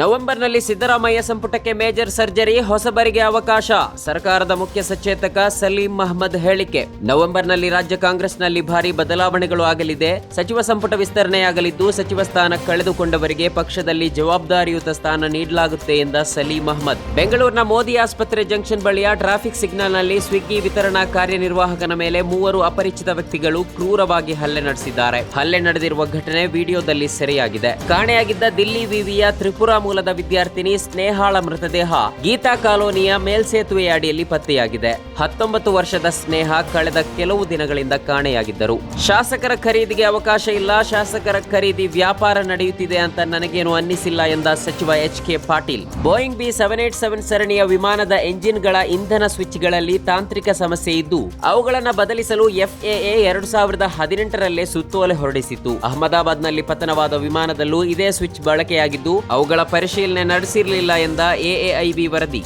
ನವೆಂಬರ್ನಲ್ಲಿ ಸಿದ್ದರಾಮಯ್ಯ ಸಂಪುಟಕ್ಕೆ major surgery ಹೊಸಬರಿಗೆ ಅವಕಾಶ. ಸರ್ಕಾರದ ಮುಖ್ಯ ಸಚೇತಕ ಸಲೀಂ ಮಹಮ್ಮದ್ ಹೇಳಿಕೆ. ನವೆಂಬರ್ನಲ್ಲಿ ರಾಜ್ಯ ಕಾಂಗ್ರೆಸ್ನಲ್ಲಿ ಭಾರಿ ಬದಲಾವಣೆಗಳು ಆಗಲಿದೆ. ಸಚಿವ ಸಂಪುಟ ವಿಸ್ತರಣೆಯಾಗಲಿದ್ದು ಸಚಿವ ಸ್ಥಾನ ಕಳೆದುಕೊಂಡವರಿಗೆ ಪಕ್ಷದಲ್ಲಿ ಜವಾಬ್ದಾರಿಯುತ ಸ್ಥಾನ ನೀಡಲಾಗುತ್ತೆ ಎಂದ ಸಲೀಂ ಅಹಮದ್ ಬೆಂಗಳೂರಿನ ಮೋದಿ ಆಸ್ಪತ್ರೆ ಜಂಕ್ಷನ್ ಬಳಿಯ ಟ್ರಾಫಿಕ್ ಸಿಗ್ನಲ್ನಲ್ಲಿ ಸ್ವಿಗ್ಗಿ ವಿತರಣಾ ಕಾರ್ಯನಿರ್ವಾಹಕನ ಮೇಲೆ ಮೂವರು ಅಪರಿಚಿತ ವ್ಯಕ್ತಿಗಳು ಕ್ರೂರವಾಗಿ ಹಲ್ಲೆ ನಡೆಸಿದ್ದಾರೆ. ಹಲ್ಲೆ ನಡೆದಿರುವ ಘಟನೆ ವಿಡಿಯೋದಲ್ಲಿ ಸೆರೆಯಾಗಿದೆ. ಕಾಣೆಯಾಗಿದ್ದ ದಿಲ್ಲಿ ವಿವಿಯ ತ್ರಿಪುರಾ ಮೂಲದ ವಿದ್ಯಾರ್ಥಿನಿ ಸ್ನೇಹಾಳ ಮೃತದೇಹ. ಗೀತಾ ಕಾಲೋನಿಯ ಮೇಲ್ಸೇತುವೆಯ ಅಡಿಯಲ್ಲಿ ಪತ್ತೆಯಾಗಿದೆ. ಹತ್ತೊಂಬತ್ತು ವರ್ಷದ ಸ್ನೇಹ ಕಳೆದ ಕೆಲವು ದಿನಗಳಿಂದ ಕಾಣೆಯಾಗಿದ್ದರು. ಶಾಸಕರ ಖರೀದಿಗೆ ಅವಕಾಶ ಇಲ್ಲ. ಶಾಸಕರ ಖರೀದಿ ವ್ಯಾಪಾರ ನಡೆಯುತ್ತಿದೆ ಅಂತ ನನಗೇನು ಅನ್ನಿಸಿಲ್ಲ ಎಂದ ಸಚಿವ H K Patil. Boeing B seven eight seven ಸರಣಿಯ ವಿಮಾನದ ಎಂಜಿನ್ಗಳ ಇಂಧನ ಸ್ವಿಚ್ಗಳಲ್ಲಿ ತಾಂತ್ರಿಕ ಸಮಸ್ಯೆ ಇದ್ದು, ಅವುಗಳನ್ನು ಬದಲಿಸಲು ಎಫ್ಎಎ ಎರಡು ಸಾವಿರದ ಹದಿನೆಂಟರಲ್ಲೇ ಸುತ್ತೋಲೆ ಹೊರಡಿಸಿತ್ತು. ಅಹಮದಾಬಾದ್ನಲ್ಲಿ ಪತನವಾದ ವಿಮಾನದಲ್ಲೂ ಇದೇ ಸ್ವಿಚ್ ಬಳಕೆಯಾಗಿದ್ದು, ಅವುಗಳ ಪರಿಶೀಲನೆ ನಡೆಸಿರಲಿಲ್ಲ ಎಂದ ಎಎಐಬಿ ವರದಿ.